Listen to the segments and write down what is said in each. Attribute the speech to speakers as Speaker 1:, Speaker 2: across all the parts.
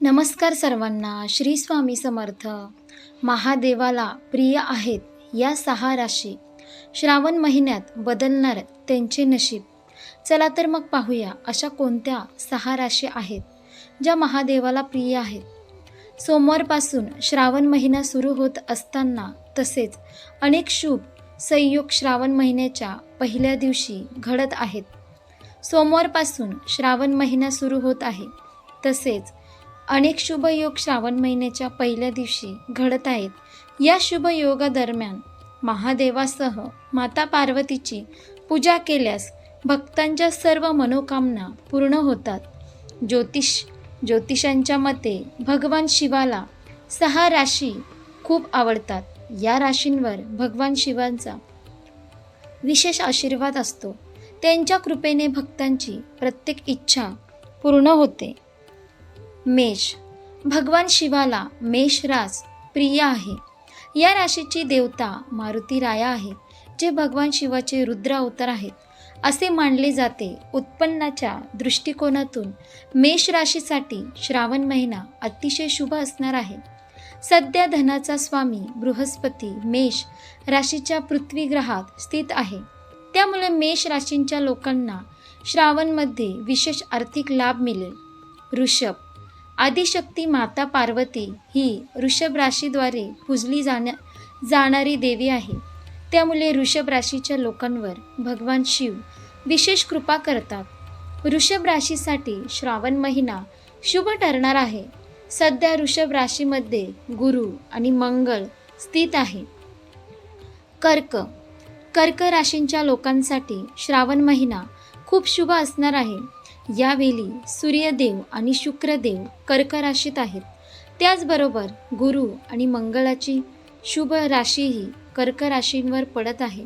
Speaker 1: नमस्कार सर्वांना श्री स्वामी समर्थ. महादेवाला प्रिय आहेत या सहा राशी. श्रावण महिन्यात बदलणार त्यांचे नशीब. चला तर मग पाहूया अशा कोणत्या सहा राशी आहेत ज्या महादेवाला प्रिय आहेत. सोमवारपासून श्रावण महिना सुरू होत असताना तसेच अनेक शुभ संयोग श्रावण महिन्याच्या पहिल्या दिवशी घडत आहेत. सोमवारपासून श्रावण महिना सुरू होत आहे. तसेच अनेक शुभयोग श्रावण महिन्याच्या पहिल्या दिवशी घडत आहेत. या शुभयोगादरम्यान महादेवासह माता पार्वतीची पूजा केल्यास भक्तांच्या सर्व मनोकामना पूर्ण होतात. ज्योतिष ज्योतिषांच्या मते भगवान शिवाला सहा राशी खूप आवडतात. या राशींवर भगवान शिवांचा विशेष आशीर्वाद असतो. त्यांच्या कृपेने भक्तांची प्रत्येक इच्छा पूर्ण होते. मेष. भगवान शिवाला मेष रास प्रिय आहे. या राशीची देवता मारुती राया आहे जे भगवान शिवाचे रुद्र अवतार आहेत. असे मानले जाते उत्पन्नाच्या दृष्टिकोनातून मेष राशीसाठी श्रावण महिना अतिशय शुभ असणार आहे. सध्या धनाचा स्वामी बृहस्पती मेष राशीच्या पृथ्वी ग्रहात स्थित आहे. त्यामुळे मेष राशींच्या लोकांना श्रावणमध्ये विशेष आर्थिक लाभ मिळेल. ऋषभ. आदिशक्ती माता पार्वती ही ऋषभ राशीद्वारे पूजली जाण्या जाणारी देवी आहे. त्यामुळे ऋषभ राशीच्या लोकांवर भगवान शिव विशेष कृपा करतात. ऋषभ राशीसाठी श्रावण महिना शुभ ठरणार आहे. सध्या ऋषभ राशीमध्ये गुरु आणि मंगळ स्थित आहे. कर्क कर्क राशींच्या लोकांसाठी श्रावण महिना खूप शुभ असणार आहे. यावेळी सूर्यदेव आणि शुक्रदेव कर्क राशीत आहेत. त्याचबरोबर गुरु आणि मंगळाची शुभ राशीही कर्क राशींवर पडत आहे.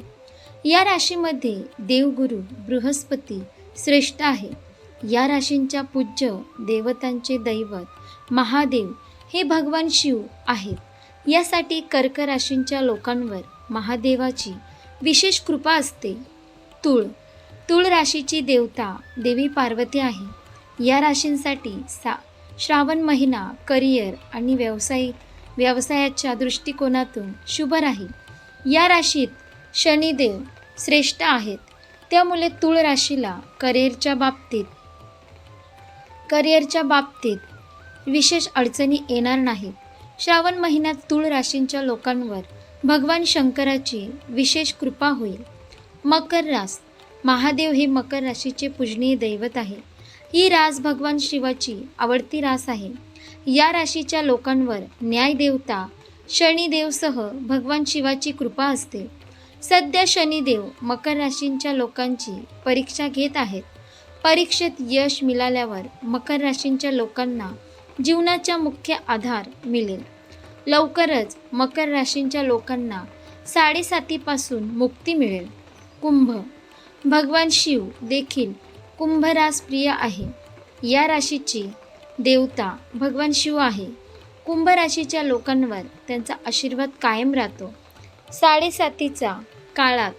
Speaker 1: या राशीमध्ये देवगुरु बृहस्पती श्रेष्ठ आहे. या राशींच्या पूज्य देवतांचे दैवत महादेव हे भगवान शिव आहेत. यासाठी कर्क राशींच्या लोकांवर महादेवाची विशेष कृपा असते. तुळ तुळ राशीची देवता देवी पार्वती आहे. या राशींसाठी सा श्रावण महिना करिअर आणि व्यवसायिक व्यवसायाच्या दृष्टिकोनातून शुभ राहील. या राशीत शनिदेव श्रेष्ठ आहेत. त्यामुळे तुळ राशीला करिअरच्या बाबतीत करिअरच्या बाबतीत विशेष अडचणी येणार नाहीत. श्रावण महिन्यात तुळ राशींच्या लोकांवर भगवान शंकराची विशेष कृपा होईल. मकर रास महादेव हे मकर राशीचे पूजनीय दैवत आहे. ही रास भगवान शिवाची आवडती रास आहे. या राशीच्या लोकांवर न्यायदेवता शनिदेवसह भगवान शिवाची कृपा असते. सध्या शनिदेव मकर राशींच्या लोकांची परीक्षा घेत आहेत. परीक्षेत यश मिळाल्यावर मकर राशींच्या लोकांना जीवनाचा मुख्य आधार मिळेल. लवकरच मकर राशींच्या लोकांना साडेसातीपासून मुक्ती मिळेल. कुंभ भगवान शिव देखील कुंभरास प्रिय आहे. या राशीची देवता भगवान शिव आहे. कुंभ राशीच्या लोकांवर त्यांचा आशीर्वाद कायम राहतो. साडेसातीचा काळात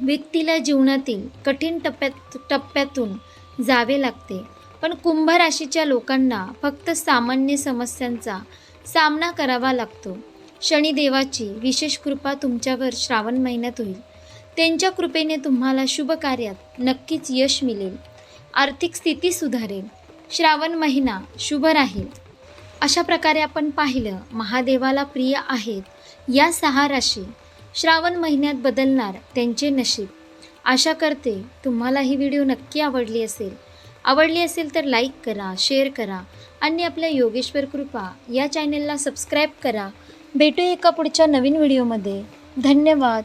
Speaker 1: व्यक्तीला जीवनातील कठीण टप्प्यात टप्प्यातून जावे लागते. पण कुंभ राशीच्या लोकांना फक्त सामान्य समस्यांचा सामना करावा लागतो. शनिदेवाची विशेष कृपा तुमच्यावर श्रावण महिन्यात होईल. त्यांच्या कृपेने तुम्हाला शुभ कार्यात नक्कीच यश मिळेल. आर्थिक स्थिती सुधारेल. श्रावण महिना शुभ राहील. अशा प्रकारे आपण पाहिलं महादेवाला प्रिय आहेत या सहा राशी. श्रावण महिन्यात बदलणार त्यांचे नशीब. आशा करते तुम्हाला ही व्हिडिओ नक्की आवडली असेल. आवडली असेल तर लाईक करा शेअर करा आणि आपल्या योगेश्वर कृपा या चॅनेलला सबस्क्राईब करा. भेटू एका पुढच्या नवीन व्हिडिओमध्ये. धन्यवाद.